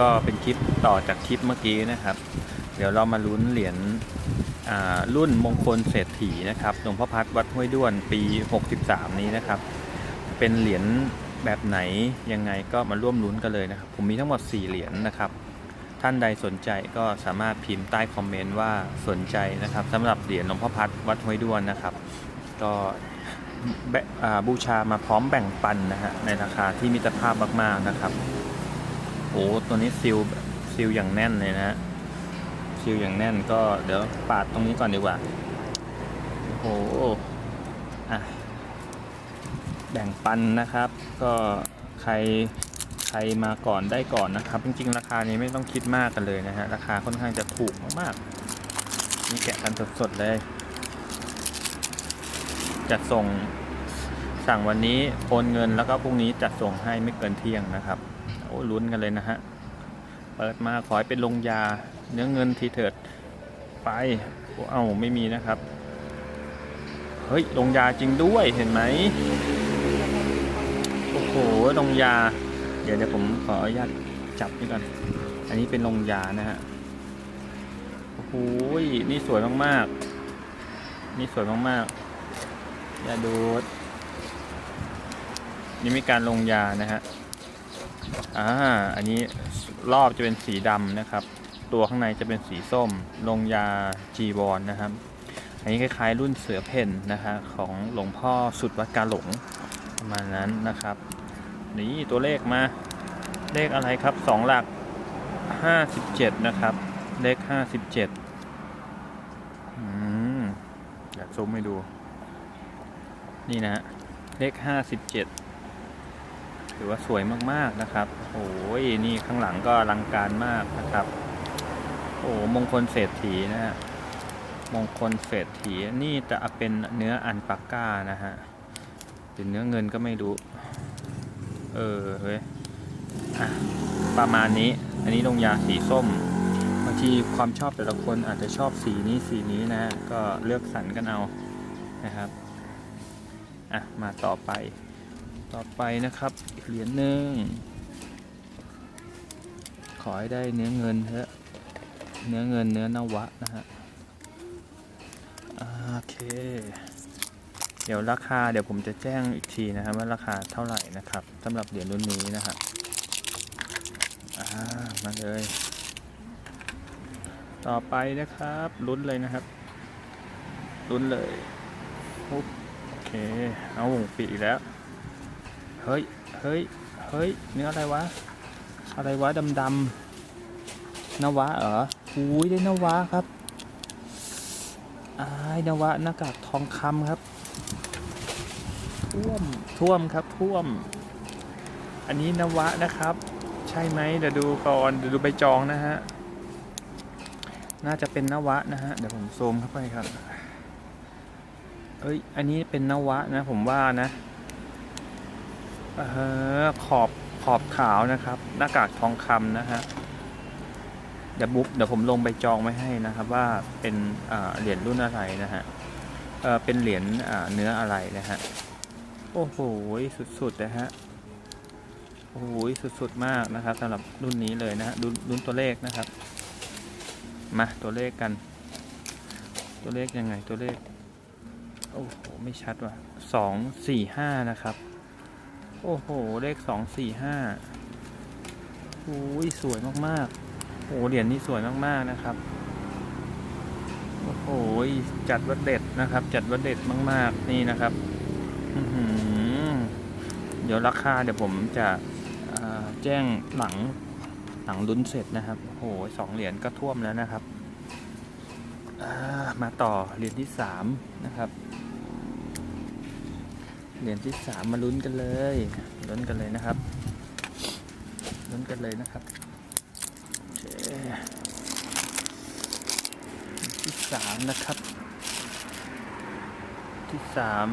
ก็เป็นคลิปต่อจากคลิปเมื่อกี้นะครับ เดี๋ยวเรามาลุ้นเหรียญอ่ารุ่นมงคลเศรษฐีนะครับหลวงพ่อพัดวัดห้วยด้วนปี 63 นี้นะครับ เป็นเหรียญแบบไหนยังไงก็มาร่วมลุ้นกันเลยนะครับ ผมมีทั้งหมด 4 เหรียญนะครับ ท่านใดสนใจก็สามารถพิมพ์ใต้คอมเมนต์ว่าสนใจนะครับสำหรับเหรียญหลวงพ่อพัดวัดห้วยด้วนนะครับ ก็แบะอ่าบูชามาพร้อมแบ่งปันนะฮะในราคาที่มิตรภาพมากๆนะครับ โอ้ตัวนี้ซิลซิลอย่างแน่นเลยนะฮะซิลอย่างแน่นก็เดี๋ยวปาดตรงนี้ก่อนดีกว่าโอ้โหอะแบ่งปันนะครับ ก็ใครใครมาก่อนได้ก่อนนะครับ จริงๆ ราคานี้ไม่ต้องคิดมากกันเลยนะฮะราคาค่อนข้างจะถูกมากๆนี่แกะกันสดๆเลยจัดส่งสั่งวันนี้โอนเงินแล้วก็พรุ่งนี้จัดส่งให้ไม่เกินเที่ยงนะครับ โอ้ลุ้นกันเลยนะฮะ เปิดมาขอให้เป็นลงยา เนื้อเงินทีเถิดไปโอ้เอ้าไม่มีนะครับ เฮ้ยลงยาจริงด้วยเห็นไหมโอ้โหลงยา เดี๋ยวเดี๋ยวผมขออนุญาตจับนี่ก่อน อันนี้เป็นลงยานะฮะโอ้โหนี่สวยมากๆ นี่สวยมากๆ อย่าดูดนี่มีการลงยานะฮะ อ่า อันนี้รอบจะเป็นสีดำนะครับ ตัวข้างในจะเป็นสีส้ม ลงยาจีวรนนะครับ อันนี้คล้ายๆ รุ่นเสือเพ่นนะฮะของหลวงพ่อสุดวัดกาหลงประมาณนั้นนะครับ นี่ตัวเลขมา เลขอะไรครับสองหลัก57นะครับ เลข57อืมอยากซูมให้ดู นี่นะฮะเลข57 ถือว่าสวยมากๆนะครับ โอ้ยนี่ข้างหลังก็อลังการมากนะครับ โอ้มงคลเศรษฐีนะฮะมงคลเศรษฐีนี่จะเป็นเนื้ออันปากก้านะฮะหรือเนื้อเงินก็ไม่รู้ เออเฮ้ยอะประมาณนี้ อันนี้ลงยาสีส้มบางทีความชอบแต่ละคนอาจจะชอบสีนี้สีนี้นะฮะก็เลือกสรรกันเอานะครับ อะ มาต่อไป ต่อไปนะครับอีกเหรียญหนึ่งขอให้ได้เนื้อเงินเถอะเนื้อเงินเนื้อนวะนะฮะโอเค เดี๋ยวราคาเดี๋ยวผมจะแจ้งอีกทีนะครับว่าราคาเท่าไหร่นะครับสำหรับเหรียญรุ่นนี้นะครับอ่ามาเลย ต่อไปนะครับลุ้นเลยนะครับลุ้นเลยโอเคเอาวงปีอีกแล้ว เฮ้ย เฮ้ย เฮ้ย เนื้ออะไรวะ อะไรวะดำดำนวะเหรออุ้ยได้นวะครับอายนวะหน้ากากทองคำครับ ท่วม ท่วมครับ ท่วม อันนี้นวะนะครับ ใช่ไหมเดี๋ยวดูก่อน เดี๋ยวดูใบจองนะฮะ น่าจะเป็นนวะนะฮะ เดี๋ยวผมซูมเข้าไปครับ เอ้ย อันนี้เป็นนวะนะ ผมว่านะ ออขอบขอบขาวนะครับ หน้ากากทองคำนะฮะเดี๋ยวบุ๊กเดี๋ยวผมลงใบจองไว้ให้นะครับ ว่าเป็นเหรียญรุ่นอะไรนะฮะเเป็นเหรียญเนื้ออะไรนะฮะโอ้โหสุดๆนะฮะโอ้โหสุดๆมากนะครับสำหรับรุ่นนี้เลยนะฮะรุ่นตัวเลขนะครับ มาตัวเลขกัน ตัวเลขยังไงตัวเลขโอ้โหไม่ชัดว่ะสองสี่ห้านะครับ โอ้โห เลขสองสี่ห้าโอ้ยสวยมากๆโอ้โหเหรียญนี้สวยมากๆนะครับ โอ้โห จัดวัดเด็ดนะครับ จัดวัดเด็ดมาก ๆ นี่นะครับ เดี๋ยวราคาเดี๋ยวผมจะแจ้งหลังหลังลุ้นเสร็จนะครับ โอ้โหสองเหรียญก็ท่วมแล้วนะครับามาต่อเหรียญที่สามนะครับ เหรียญที่สามมาลุ้นกันเลยลุ้นกันเลยนะครับลุ้นกันเลยนะครับโอเคที่สามนะครับ ที่สาม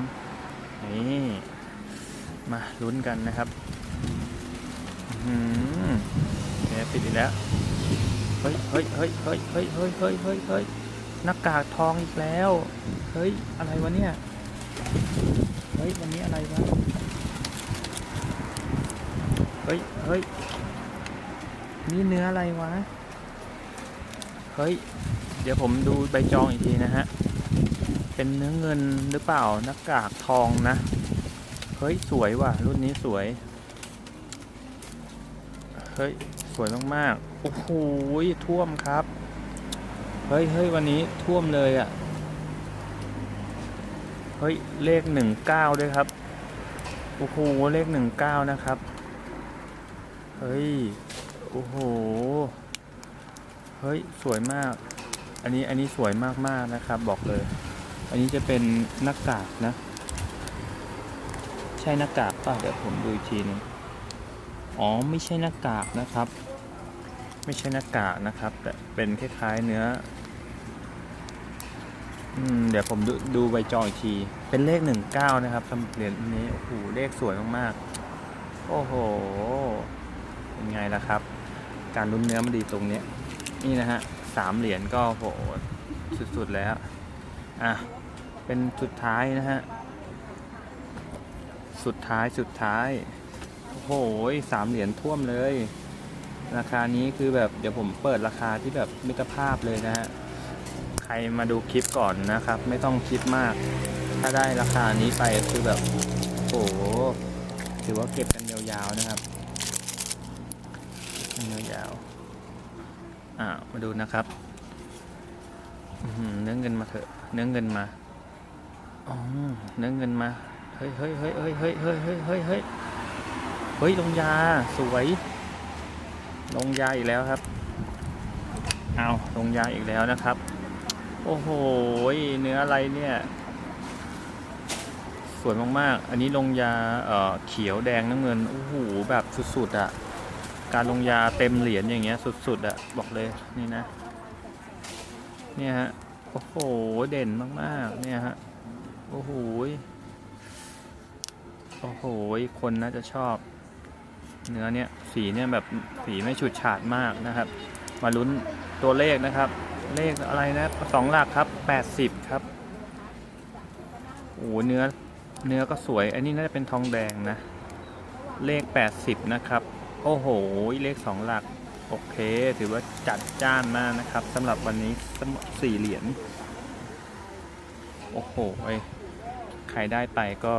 นี่มาลุ้นกันนะครับอืมแกปิดอีกแล้วเฮ้ยเฮ้ยเฮ้ยเฮ้ยเฮ้ยเฮ้ยเฮ้ยเฮ้ยเฮ้ยหน้ากากทองอีกแล้ว เฮ้ย อะไรวะเนี่ย ฮ้ยวันนี้อะไรวะ เฮ้ย เฮ้ย นี่เนื้ออะไรวะ เฮ้ย เดี๋ยวผมดูใบจองอีกทีนะฮะ เป็นเนื้อเงินหรือเปล่าหน้ากากทองนะ เฮ้ย สวยว่ะ รุ่นนี้สวย เฮ้ย สวยมากๆ โอ้โหท่วมครับ เฮ้ยเฮ้ยวันนี้ท่วมเลยอะ่ะ เฮ้ย เลขหนึ่งเก้าด้วยครับ โอ้โห เลขหนึ่งเก้านะครับ เฮ้ย โอ้โห เฮ้ย สวยมาก อันนี้ อันนี้สวยมากๆนะครับ บอกเลย อันนี้จะเป็นหน้ากากนะ ใช่หน้ากากป่ะ เดี๋ยวผมดูอีกทีหนึง อ๋อ ไม่ใช่หน้ากากนะครับ ไม่ใช่หน้ากากนะครับ แต่เป็นคล้ายๆเนื้อ เดี๋ยวผมดูดูใบจองอีกที เป็นเลขหนึ่งเก้านะครับสำหรับเหรียญนี้โอ้โหเลขสวยมากๆ โอ้โห เป็นไงล่ะครับ การลุ้นเนื้อมันดีตรงนี้ นี่นะฮะสามเหรียญก็โหสุดๆแล้ว อะ เป็นสุดท้ายนะฮะ สุดท้ายสุดท้าย โอ้โหสามเหรียญท่วมเลย ราคานี้คือแบบเดี๋ยวผมเปิดราคาที่แบบมิตรภาพเลยนะฮะ ใครมาดูคลิปก่อนนะครับ ไม่ต้องคิดมาก ถ้าได้ราคานี้ไปคือแบบโอ้โหถือว่าเก็บกันยาวๆนะครับยาวๆอ่ามาดูนะครับเนื้อเงินมาเถอะ เนื้อเงินมาอ๋อเนื้อเงินมาเฮ้ยเฮ้ยเฮ้ยเฮ้ยเฮ้ยเฮ้ยเฮ้ยเฮ้ยเฮ้ยเฮ้ยลงยาสวย ลงยาอีกแล้วครับ เอาลงยาอีกแล้วนะครับ โอ้โห เนื้ออะไรเนี่ย สวยมากๆ อันนี้ลงยาเอ่อเขียวแดงน้ำเงิน โอ้โห แบบสุดๆอะ่ะ การลงยาเต็มเหรียญอย่างเงี้ยสุดๆอะ่ะ บอกเลยนี่นะ เนี่ยฮะ โอ้โห เด่นมากๆ เนี่ยฮะ โอ้โห โอ้โห คนน่าจะชอบ เนื้อเนี่ย สีเนี่ยแบบสีไม่ฉูดฉาดมากนะครับ มาลุ้นตัวเลขนะครับ เลขอะไรนะสองหลักครับแปดสิบครับโอ้โหเนื้อเนื้อก็สวย อันนี้น่าจะเป็นทองแดงนะ เลขแปดสิบนะครับ โอ้โห เลขสองหลัก โอเค ถือว่าจัดจ้านมากนะครับสำหรับวันนี้สี่เหรียญ โอ้โหใครได้ไปก็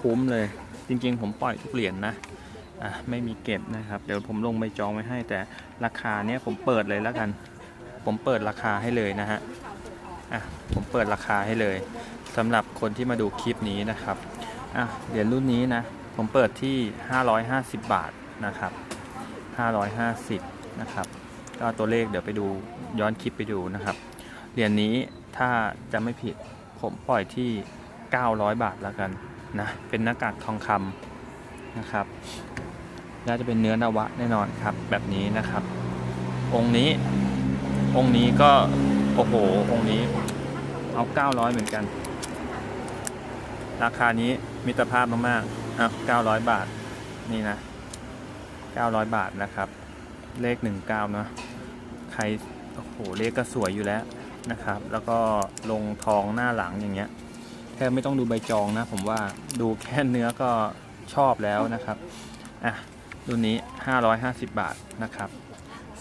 คุ้มเลย จริงๆ ผมปล่อยทุกเหรียญนะอะไม่มีเก็บนะครับ เดี๋ยวผมลงใบจองไว้ให้แต่ราคาเนี้ยผมเปิดเลยแล้วกัน ผมเปิดราคาให้เลยนะฮะอะผมเปิดราคาให้เลยสำหรับคนที่มาดูคลิปนี้นะครับอะเหรียญรุ่นนี้นะผมเปิดที่ 550 บาทนะครับ 550 นะครับ ก็ตัวเลขเดี๋ยวไปดูย้อนคลิปไปดูนะครับ เหรียญนี้ถ้าจะไม่ผิดผมปล่อยที่ 900 บาทแล้วกันนะ เป็นหน้ากากทองคำนะครับ น่าจะเป็นเนื้อนวะแน่นอนครับ แบบนี้นะครับ องค์นี้ องค์นี้ก็ โอ้โห องค์นี้ เอา900เหมือนกัน ราคานี้มิตรภาพมากๆอะ900บาท นี่นะ900บาทนะครับ เลข19เนาะใคร โอ้โห เลขก็สวยอยู่แล้วนะครับ แล้วก็ลงทองหน้าหลังอย่างเงี้ยแทบไม่ต้องดูใบจองนะ ผมว่า ดูแค่เนื้อก็ชอบแล้วนะครับ อะ รุ่นนี้ 550 บาทนะครับ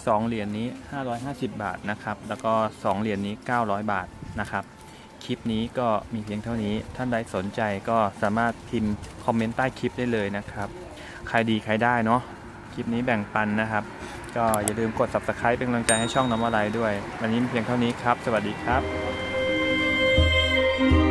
2 เหรียญนี้ 550 บาทนะครับ แล้วก็ 2 เหรียญนี้ 900 บาทนะครับ คลิปนี้ก็มีเพียงเท่านี้ ท่านใดสนใจก็สามารถพิมพ์คอมเมนต์ใต้คลิปได้เลยนะครับ ใครดีใครได้เนาะ คลิปนี้แบ่งปันนะครับ ก็อย่าลืมกด subscribe เป็นกำลังใจให้ช่องน้ำอะไรด้วย วันนี้มีเพียงเท่านี้ครับ สวัสดีครับ